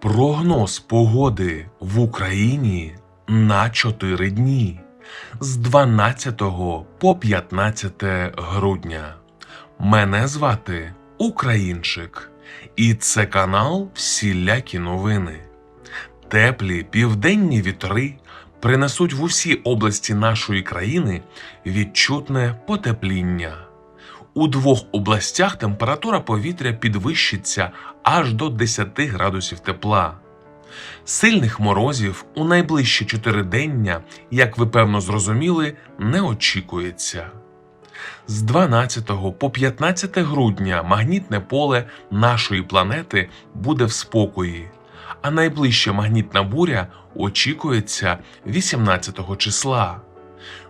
Прогноз погоди в Україні на 4 дні з 12 по 15 грудня. Мене звати Українчик, і це канал Всілякі новини. Теплі південні вітри принесуть в усі області нашої країни відчутне потепління. У двох областях температура повітря підвищиться аж до 10 градусів тепла. Сильних морозів у найближчі чотиридення, як ви певно зрозуміли, не очікується. З 12 по 15 грудня магнітне поле нашої планети буде в спокої, а найближча магнітна буря очікується 18 числа.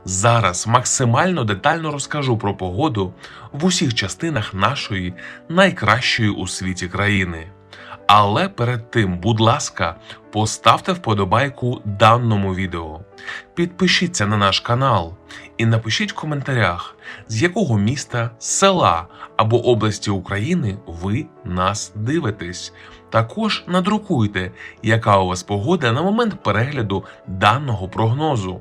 Зараз максимально детально розкажу про погоду в усіх частинах нашої найкращої у світі країни. Але перед тим, будь ласка, поставте вподобайку даному відео, підпишіться на наш канал і напишіть в коментарях, з якого міста, села або області України ви нас дивитесь. Також надрукуйте, яка у вас погода на момент перегляду даного прогнозу.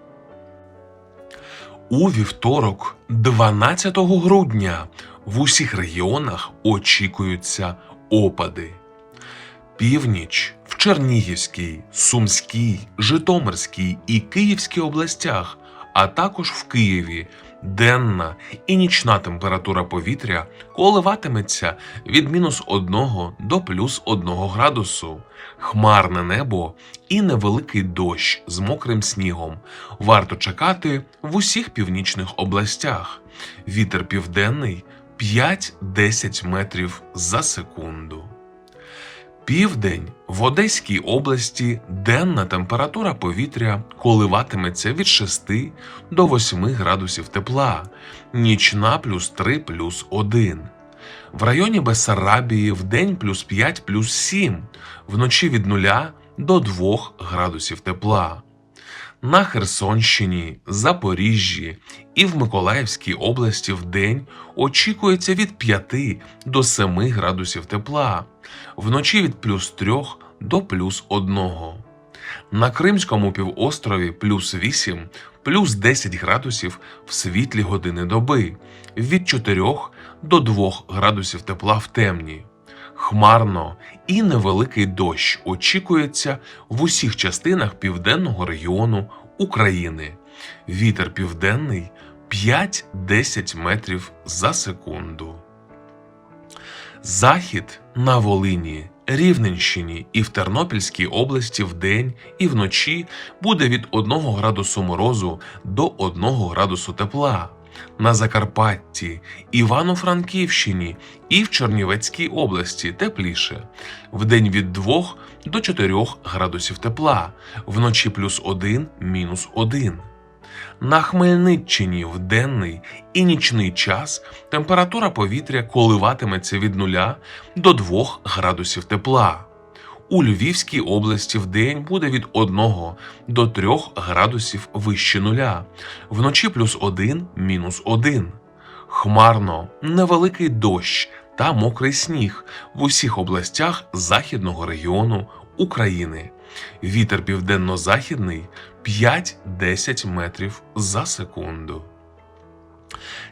У вівторок, 12 грудня, в усіх регіонах очікуються опади. Північ в Чернігівській, Сумській, Житомирській і Київській областях, а також в Києві денна і нічна температура повітря коливатиметься від мінус 1 до плюс 1 градусу, хмарне небо і невеликий дощ з мокрим снігом. Варто чекати в усіх північних областях. Вітер південний 5-10 метрів за секунду. Південь в Одеській області денна температура повітря коливатиметься від 6 до 8 градусів тепла, нічна плюс 3 плюс 1. В районі Бессарабії в день плюс 5 плюс 7, вночі від 0 до 2 градусів тепла. На Херсонщині, Запоріжжі і в Миколаївській області в день очікується від 5 до 7 градусів тепла, вночі від плюс 3 до плюс 1. На Кримському півострові плюс 8, плюс 10 градусів в світлі години доби, від 4 до 2 градусів тепла в темні. Хмарно і невеликий дощ очікується в усіх частинах південного регіону України. Вітер південний 5-10 метрів за секунду. Захід на Волині, Рівненщині і в Тернопільській області вдень і вночі буде від 1 градусу морозу до 1 градусу тепла. На Закарпатті, Івано-Франківщині і в Чернівецькій області тепліше. Вдень від 2 до 4 градусів тепла, вночі плюс 1, мінус 1. На Хмельниччині в денний і нічний час температура повітря коливатиметься від 0 до 2 градусів тепла. У Львівській області в день буде від 1 до 3 градусів вище нуля, вночі плюс 1, мінус 1. Хмарно, невеликий дощ та мокрий сніг в усіх областях західного регіону України. Вітер південно-західний 5-10 метрів за секунду.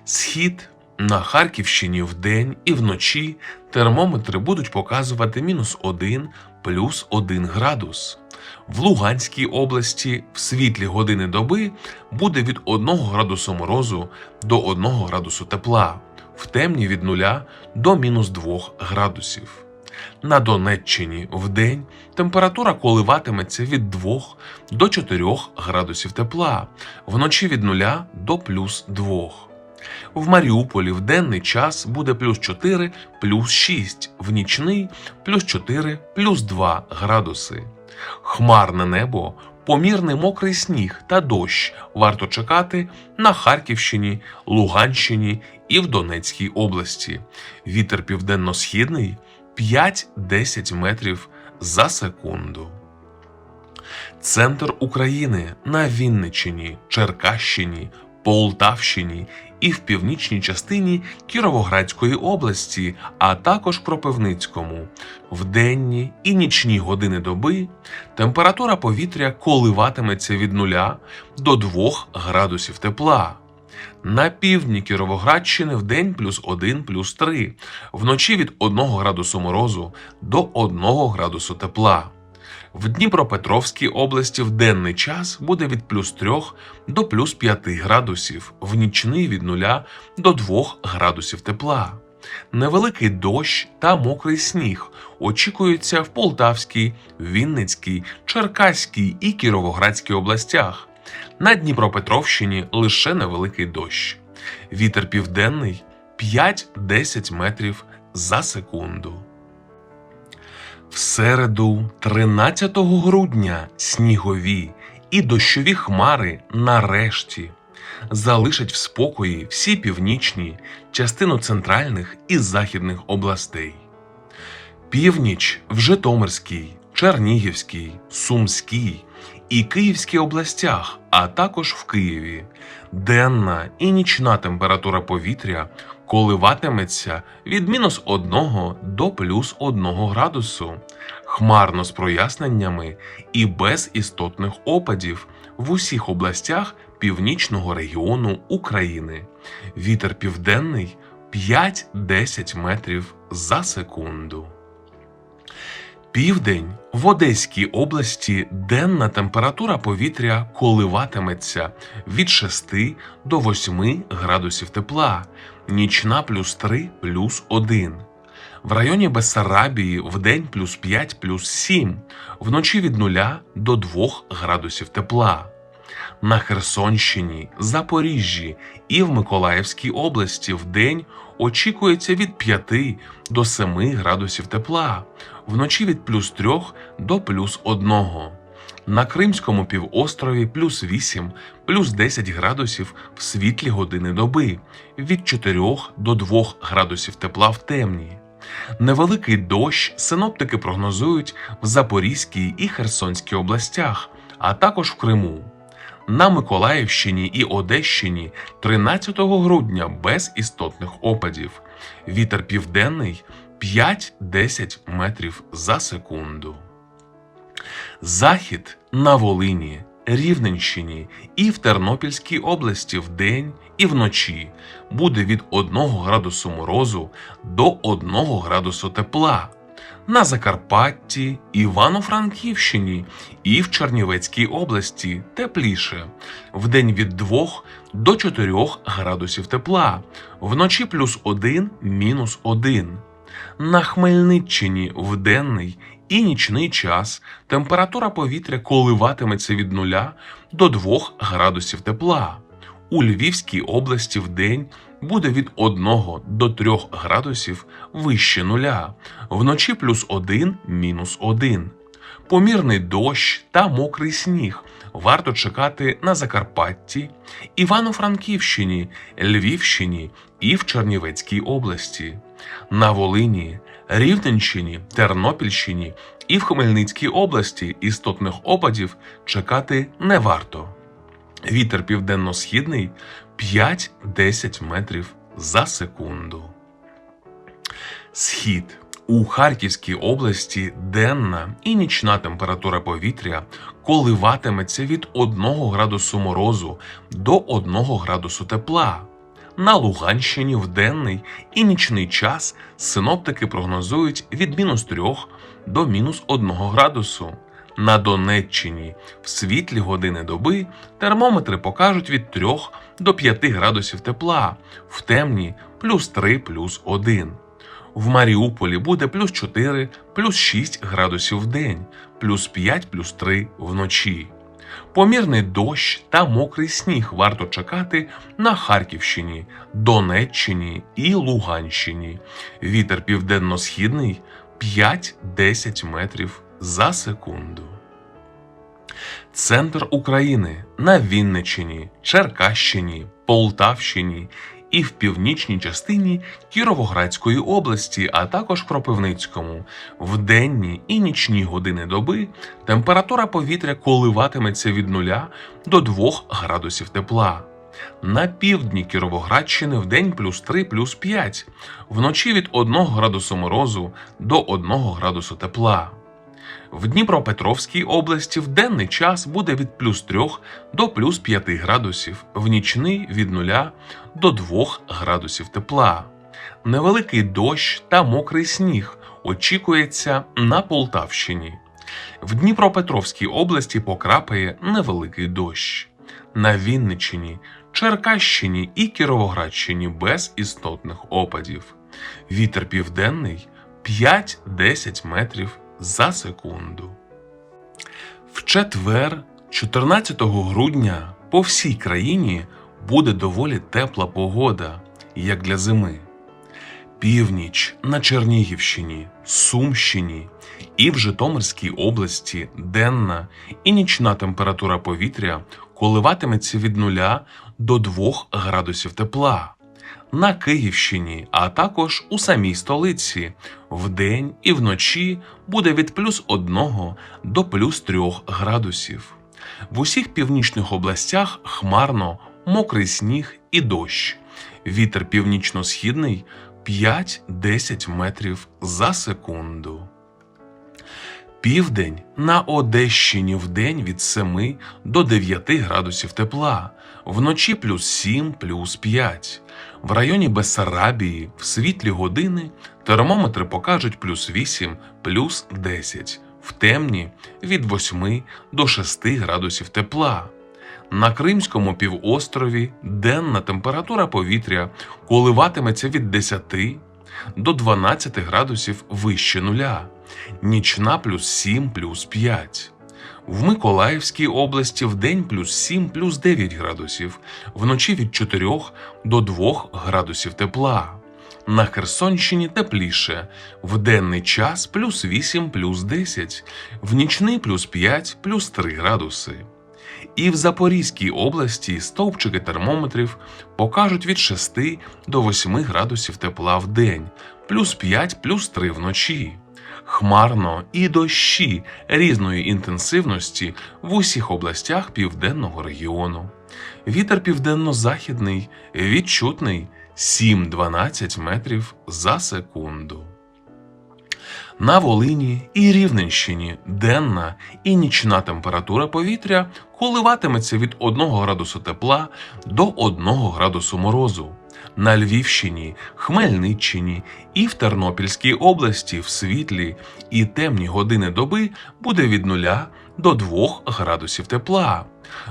Схід на Харківщині вдень і вночі термометри будуть показувати мінус 1 плюс 1 градус. В Луганській області в світлі години доби буде від 1 градусу морозу до 1 градусу тепла, в темні від 0 до мінус 2 градусів. На Донеччині вдень температура коливатиметься від 2 до 4 градусів тепла, вночі від 0 до плюс 2. В Маріуполі в денний час буде плюс 4, плюс 6, в нічний плюс 4, плюс 2 градуси. Хмарне небо, помірний мокрий сніг та дощ варто чекати на Харківщині, Луганщині і в Донецькій області. Вітер південно-східний 5-10 метрів за секунду. Центр України на Вінниччині, Черкащині, Полтавщині і в північній частині Кіровоградської області, а також Кропивницькому. В денні і нічні години доби температура повітря коливатиметься від 0 до 2 градусів тепла. На півдні Кіровоградщини в день плюс 1 плюс 3, вночі від 1 градусу морозу до 1 градусу тепла. В Дніпропетровській області в денний час буде від плюс 3 до плюс 5 градусів, в нічний від 0 до 2 градусів тепла. Невеликий дощ та мокрий сніг очікуються в Полтавській, Вінницькій, Черкаській і Кіровоградській областях. На Дніпропетровщині лише невеликий дощ. Вітер південний 5-10 метрів за секунду. В середу, 13 грудня, снігові і дощові хмари нарешті залишать в спокої всі північні, частину центральних і західних областей. Північ в Житомирській, Чернігівській, Сумській і Київській областях, а також в Києві. Денна і нічна температура повітря коливатиметься від мінус 1 до плюс 1 градусу, хмарно з проясненнями і без істотних опадів в усіх областях північного регіону України. Вітер південний 5-10 метрів за секунду. Південь в Одеській області денна температура повітря коливатиметься від 6 до 8 градусів тепла, нічна плюс 3 плюс 1. В районі Бессарабії в день плюс 5 плюс 7, вночі від 0 до 2 градусів тепла. На Херсонщині, Запоріжжі і в Миколаївській області в день очікується від 5 до 7 градусів тепла, вночі від плюс 3 до плюс 1. На Кримському півострові плюс 8, плюс 10 градусів в світлі години доби, від 4 до 2 градусів тепла в темні. Невеликий дощ синоптики прогнозують в Запорізькій і Херсонській областях, а також в Криму. На Миколаївщині і Одещині 13 грудня без істотних опадів. Вітер південний 5-10 метрів за секунду. Захід на Волині, Рівненщині і в Тернопільській області вдень і вночі буде від 1 градусу морозу до 1 градусу тепла. На Закарпатті, Івано-Франківщині і в Чернівецькій області тепліше, вдень від 2 до 4 градусів тепла, вночі плюс 1 мінус 1. На Хмельниччині в денний і нічний час температура повітря коливатиметься від 0 до 2 градусів тепла. У Львівській області в день буде від 1 до 3 градусів вище нуля, вночі плюс 1 мінус 1. Помірний дощ та мокрий сніг варто чекати на Закарпатті, Івано-Франківщині, Львівщині і в Чернівецькій області, на Волині, Рівненщині, Тернопільщині і в Хмельницькій області істотних опадів чекати не варто. Вітер південно-східний 5-10 метрів за секунду. Схід у Харківській області денна і нічна температура повітря коливатиметься від 1 градусу морозу до 1 градусу тепла. На Луганщині в денний і нічний час синоптики прогнозують від мінус 3 до мінус 1 градусу. На Донеччині в світлі години доби термометри покажуть від 3 до 5 градусів тепла, в темні плюс 3 плюс 1. В Маріуполі буде плюс 4 плюс 6 градусів в день, плюс 5 плюс 3 вночі. Помірний дощ та мокрий сніг варто чекати на Харківщині, Донеччині і Луганщині. Вітер південно-східний 5-10 метрів за секунду. Центр України на Вінниччині, Черкащині, Полтавщині і в північній частині Кіровоградської області, а також Кропивницькому. В денні і нічні години доби температура повітря коливатиметься від 0 до 2 градусів тепла. На півдні Кіровоградщини в день плюс 3 плюс 5, вночі від 1 градусу морозу до 1 градусу тепла. В Дніпропетровській області в денний час буде від плюс 3 до плюс 5 градусів, в нічний від 0 до 2 градусів тепла. Невеликий дощ та мокрий сніг очікується на Полтавщині. В Дніпропетровській області покрапає невеликий дощ. На Вінниччині, Черкащині і Кіровоградщині без істотних опадів. Вітер південний 5-10 метрів за секунду. В четвер, 14 грудня, по всій країні буде доволі тепла погода, як для зими. Північ на Чернігівщині, Сумщині і в Житомирській області денна і нічна температура повітря коливатиметься від 0 до 2 градусів тепла. На Київщині, а також у самій столиці вдень і вночі буде від плюс 1 до плюс 3 градусів. В усіх північних областях хмарно, мокрий сніг і дощ. Вітер північно-східний 5-10 метрів за секунду. Південь на Одещині вдень від 7 до 9 градусів тепла, вночі плюс 7, плюс 5. В районі Бессарабії в світлі години термометри покажуть плюс 8, плюс 10, в темні від 8 до 6 градусів тепла. На Кримському півострові денна температура повітря коливатиметься від 10 до 12 градусів вище нуля, нічна плюс 7 плюс 5. В Миколаївській області в день плюс 7 плюс 9 градусів, вночі від 4 до 2 градусів тепла. На Херсонщині тепліше, в денний час плюс 8 плюс 10, в нічний плюс 5 плюс 3 градуси. І в Запорізькій області стовпчики термометрів покажуть від 6 до 8 градусів тепла в день, плюс 5 плюс 3 вночі. Хмарно і дощі різної інтенсивності в усіх областях південного регіону. Вітер південно-західний відчутний 7-12 метрів за секунду. На Волині і Рівненщині денна і нічна температура повітря коливатиметься від 1 градусу тепла до 1 градусу морозу. На Львівщині, Хмельниччині і в Тернопільській області в світлі і темні години доби буде від 0 до 2 градусів тепла.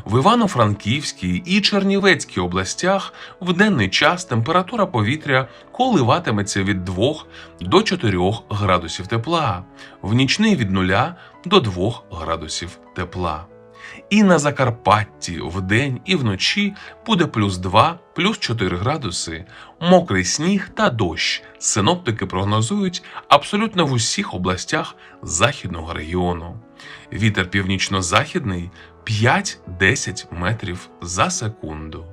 В Івано-Франківській і Чернівецькій областях в денний час температура повітря коливатиметься від 2 до 4 градусів тепла, в нічний від 0 до 2 градусів тепла. І на Закарпатті вдень і вночі буде плюс 2, плюс 4 градуси, мокрий сніг та дощ. Синоптики прогнозують абсолютно в усіх областях західного регіону. Вітер північно-західний 5-10 метрів за секунду.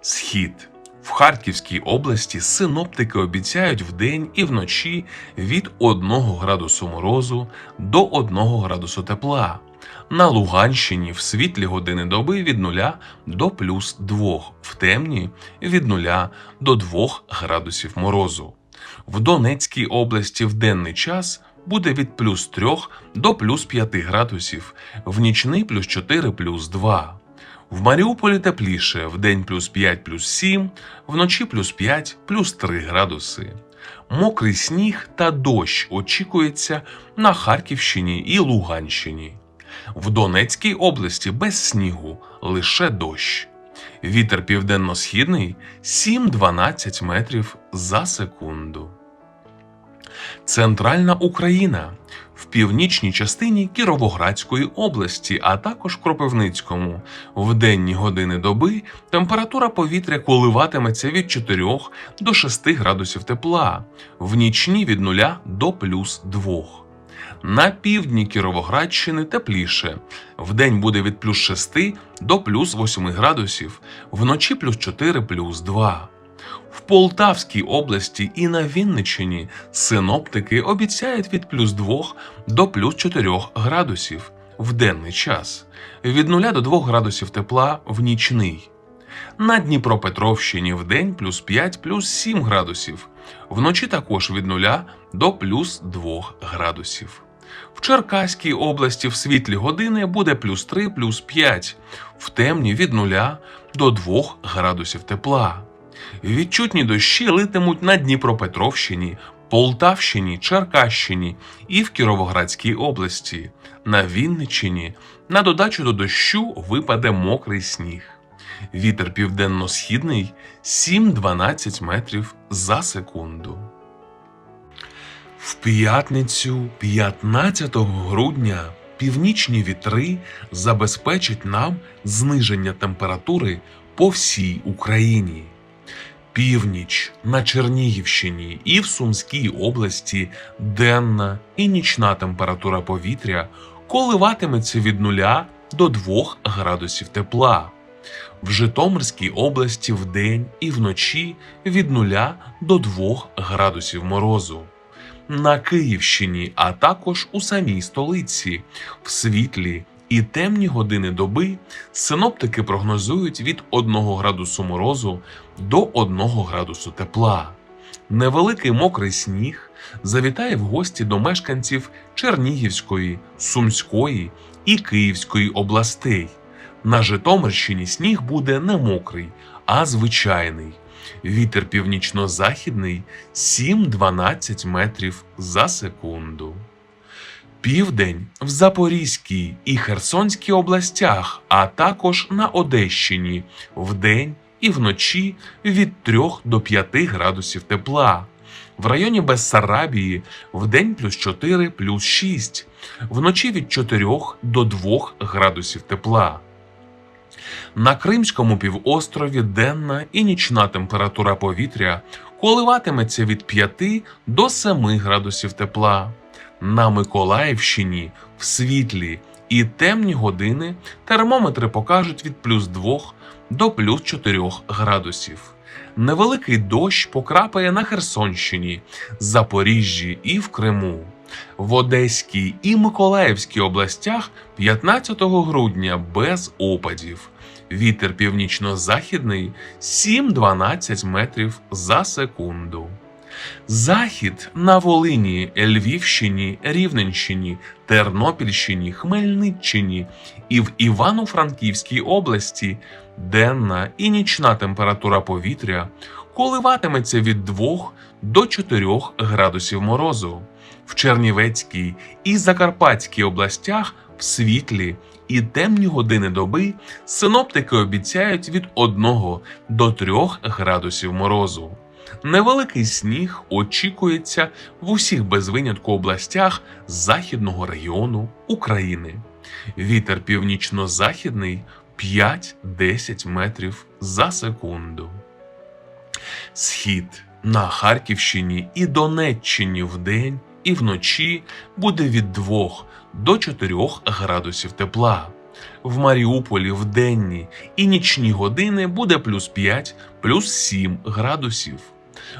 Схід. В Харківській області синоптики обіцяють вдень і вночі від 1 градусу морозу до 1 градусу тепла. На Луганщині в світлі години доби від 0 до плюс 2, в темні від 0 до 2 градусів морозу. В Донецькій області в денний час буде від плюс 3 до плюс 5 градусів, в нічний плюс 4 плюс 2. В Маріуполі тепліше, в день плюс 5 плюс 7, вночі плюс 5 плюс 3 градуси. Мокрий сніг та дощ очікується на Харківщині і Луганщині. В Донецькій області без снігу лише дощ. Вітер південно-східний 7-12 метрів за секунду. Центральна Україна в північній частині Кіровоградської області, а також Кропивницькому. В денні години доби температура повітря коливатиметься від 4 до 6 градусів тепла, в нічні від 0 до плюс 2. На півдні Кіровоградщини тепліше. Вдень буде від плюс 6 до плюс 8 градусів, вночі плюс 4 плюс 2. В Полтавській області і на Вінниччині синоптики обіцяють від плюс 2 до плюс 4 градусів в денний час, від 0 до 2 градусів тепла в нічний. На Дніпропетровщині в день плюс 5 плюс 7 градусів, вночі також від 0 до плюс 2 градусів. В Черкаській області в світлі години буде плюс 3 плюс 5, в темні від 0 до 2 градусів тепла. Відчутні дощі литимуть на Дніпропетровщині, Полтавщині, Черкащині і в Кіровоградській області. На Вінниччині на додачу до дощу випаде мокрий сніг. Вітер південно-східний 7-12 метрів за секунду. В п'ятницю 15 грудня північні вітри забезпечать нам зниження температури по всій Україні. Північ на Чернігівщині і в Сумській області денна і нічна температура повітря коливатиметься від 0 до 2 градусів тепла. В Житомирській області вдень і вночі від 0 до 2 градусів морозу. На Київщині, а також у самій столиці, в світлі і темні години доби синоптики прогнозують від 1 градусу морозу до 1 градусу тепла. Невеликий мокрий сніг завітає в гості до мешканців Чернігівської, Сумської і Київської областей. На Житомирщині сніг буде не мокрий, а звичайний. Вітер північно-західний 7-12 метрів за секунду. Південь в Запорізькій і Херсонській областях, а також на Одещині вдень і вночі від 3 до 5 градусів тепла. В районі Бессарабії вдень плюс 4 плюс 6, вночі від 4 до 2 градусів тепла. На Кримському півострові денна і нічна температура повітря коливатиметься від 5 до 7 градусів тепла. На Миколаївщині в світлі і темні години термометри покажуть від плюс 2 до плюс 4 градусів. Невеликий дощ покрапає на Херсонщині, Запоріжжі і в Криму. В Одеській і Миколаївській областях 15 грудня без опадів. Вітер північно-західний 7-12 метрів за секунду. Захід на Волині, Львівщині, Рівненщині, Тернопільщині, Хмельниччині і в Івано-Франківській області денна і нічна температура повітря коливатиметься від 2 до 4 градусів морозу. В Чернівецькій і Закарпатській областях світлі і темні години доби синоптики обіцяють від 1 до 3 градусів морозу. Невеликий сніг очікується в усіх без винятку областях західного регіону України. Вітер північно-західний 5-10 метрів за секунду. Схід на Харківщині і Донеччині вдень і вночі буде від 2 до 4 градусів тепла. В Маріуполі в денні і нічні години буде плюс 5, плюс 7 градусів.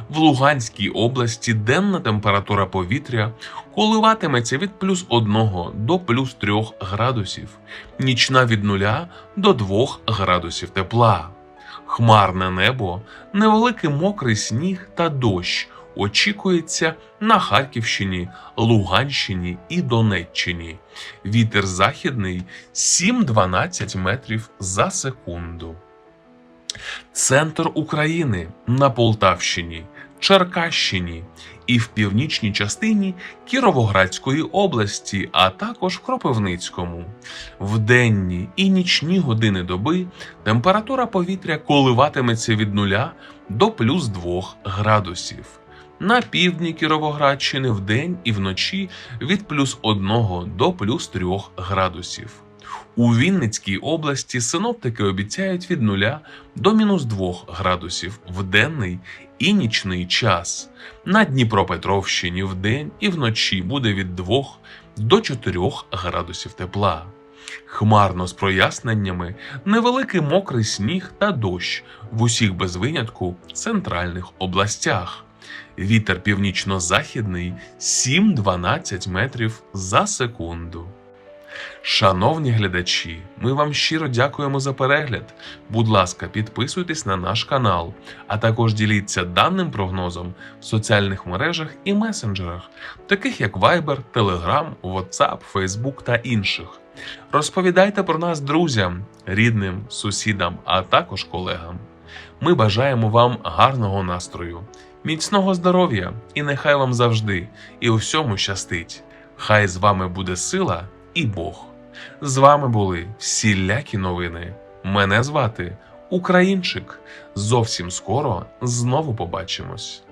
В Луганській області денна температура повітря коливатиметься від плюс 1 до плюс 3 градусів, нічна від 0 до 2 градусів тепла. Хмарне небо, невеликий мокрий сніг та дощ очікується на Харківщині, Луганщині і Донеччині. Вітер західний 7-12 метрів за секунду. Центр України на Полтавщині, Черкащині і в північній частині Кіровоградської області, а також в Кропивницькому. В денні і нічні години доби температура повітря коливатиметься від 0 до плюс 2 градусів. На півдні Кіровоградщини вдень і вночі від плюс 1 до плюс 3 градусів. У Вінницькій області синоптики обіцяють від 0 до мінус 2 градусів в денний і нічний час. На Дніпропетровщині вдень і вночі буде від 2 до 4 градусів тепла. Хмарно з проясненнями, невеликий мокрий сніг та дощ в усіх без винятку центральних областях. Вітер північно-західний 7-12 метрів за секунду. Шановні глядачі, ми вам щиро дякуємо за перегляд. Будь ласка, підписуйтесь на наш канал, а також діліться даним прогнозом в соціальних мережах і месенджерах, таких як Viber, Telegram, WhatsApp, Facebook та інших. Розповідайте про нас друзям, рідним, сусідам, а також колегам. Ми бажаємо вам гарного настрою, міцного здоров'я і нехай вам завжди і у всьому щастить. Хай з вами буде сила і Бог. З вами були всілякі новини. Мене звати Українчик. Зовсім скоро знову побачимось.